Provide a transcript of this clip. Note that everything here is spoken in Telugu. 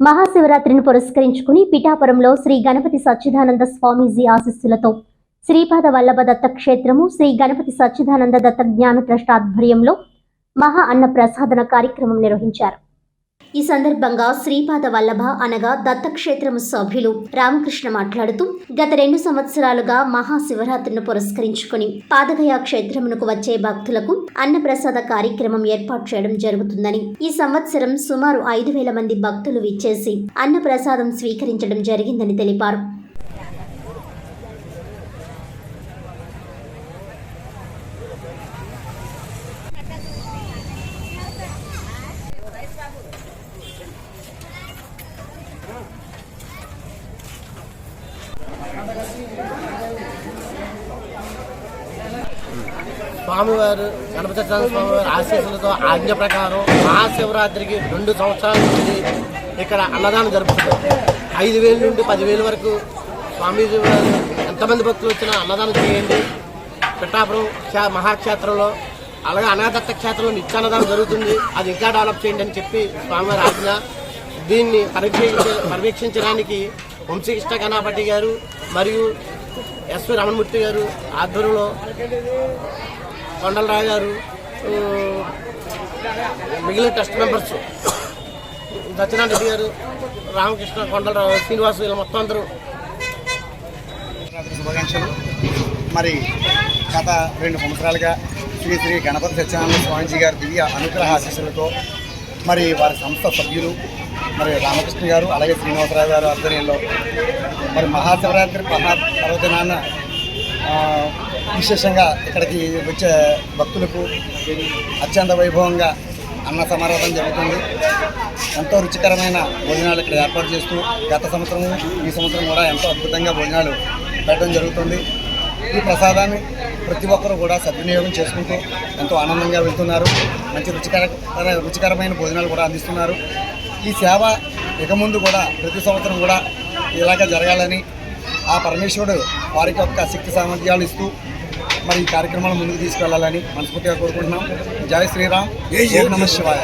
మహాశివరాత్రిని పురస్కరించుకుని పిఠాపురంలో శ్రీ గణపతి సచ్చిదానంద స్వామీజీ ఆశస్సులతో శ్రీపాద వల్లభ దత్త క్షేత్రము శ్రీ గణపతి సచ్చిదానంద దత్త జ్ఞాన ట్రస్ట్ ఆధ్వర్యంలో మహా అన్న ప్రసాదన కార్యక్రమం నిర్వహించారు. ఈ సందర్భంగా శ్రీపాద వల్లభ అనగా దత్తక్షేత్రము సభ్యులు రామకృష్ణ మాట్లాడుతూ గత రెండు సంవత్సరాలుగా మహాశివరాత్రిని పురస్కరించుకుని పాదగయ క్షేత్రమునకు వచ్చే భక్తులకు అన్నప్రసాద కార్యక్రమం ఏర్పాటు చేయడం జరుగుతుందని ఈ సంవత్సరం సుమారు ఐదు వేల మంది భక్తులు విచ్చేసి అన్నప్రసాదం స్వీకరించడం జరిగిందని తెలిపారు. స్వామివారు గణపతి సత్యనారాయణ స్వామివారి ఆశీస్సులతో ఆజ్ఞ ప్రకారం మహాశివరాత్రికి రెండు సంవత్సరాల నుంచి ఇక్కడ అన్నదానం జరుపుతుంది ఐదు వేల నుండి పదివేల వరకు స్వామీజీ వారు ఎంతమంది భక్తులు వచ్చినా అన్నదానం చేయండి. పిఠాపురం మహాక్షేత్రంలో అలాగే అనాథత్త క్షేత్రంలో నిత్యాన్నదానం జరుగుతుంది. అది ఇంకా డెవలప్ చేయండి అని చెప్పి స్వామివారి ఆజ్ఞ. దీన్ని పరీక్షించ పర్యవేక్షించడానికి వంశీకృష్ణ గణాపతి గారు మరియు ఎస్వి రమణమూర్తి గారు ఆధ్వర్యంలో కొండలరావు గారు మిగిలిన ట్రస్ట్ మెంబర్స్ సత్యనారాయణ రెడ్డి గారు రామకృష్ణ కొండలరావు శ్రీనివాస్ వీళ్ళు మొత్తం అందరూ. శుభాకాంక్షలు. మరి గత రెండు సంవత్సరాలుగా శ్రీ శ్రీ గణపతి సత్యనారాయణ స్వామిజీ గారి దివ్య అనుగ్రహ ఆశీస్సులతో మరి వారి సంస్థ సభ్యులు మరి రామకృష్ణ గారు అలాగే శ్రీనివాసరావు గారు ఆధ్వర్యంలో మరి మహాశివరాత్రి మహా పర్వదినాన విశేషంగా ఇక్కడికి వచ్చే భక్తులకు అత్యంత వైభవంగా అన్న సమారాధన జరుగుతుంది. ఎంతో రుచికరమైన భోజనాలు ఇక్కడ ఏర్పాటు చేస్తూ గత సంవత్సరం ఈ సంవత్సరం కూడా ఎంతో అద్భుతంగా భోజనాలు పెట్టడం జరుగుతుంది. ఈ ప్రసాదాన్ని ప్రతి ఒక్కరూ కూడా సద్వినియోగం చేసుకుంటూ ఎంతో ఆనందంగా వెళ్తున్నారు. మంచి రుచికర రుచికరమైన భోజనాలు కూడా అందిస్తున్నారు. ఈ సేవ ఇక ముందు కూడా ప్రతి సంవత్సరం కూడా ఇలాగ జరగాలని ఆ పరమేశ్వరుడు వారికి యొక్క శక్తి సామర్థ్యాలు ఇస్తూ మరి ఈ కార్యక్రమాలు ముందుకు తీసుకెళ్ళాలని మనస్ఫూర్తిగా కోరుకుంటున్నాం. జై శ్రీరామ్. నమ శివాయ.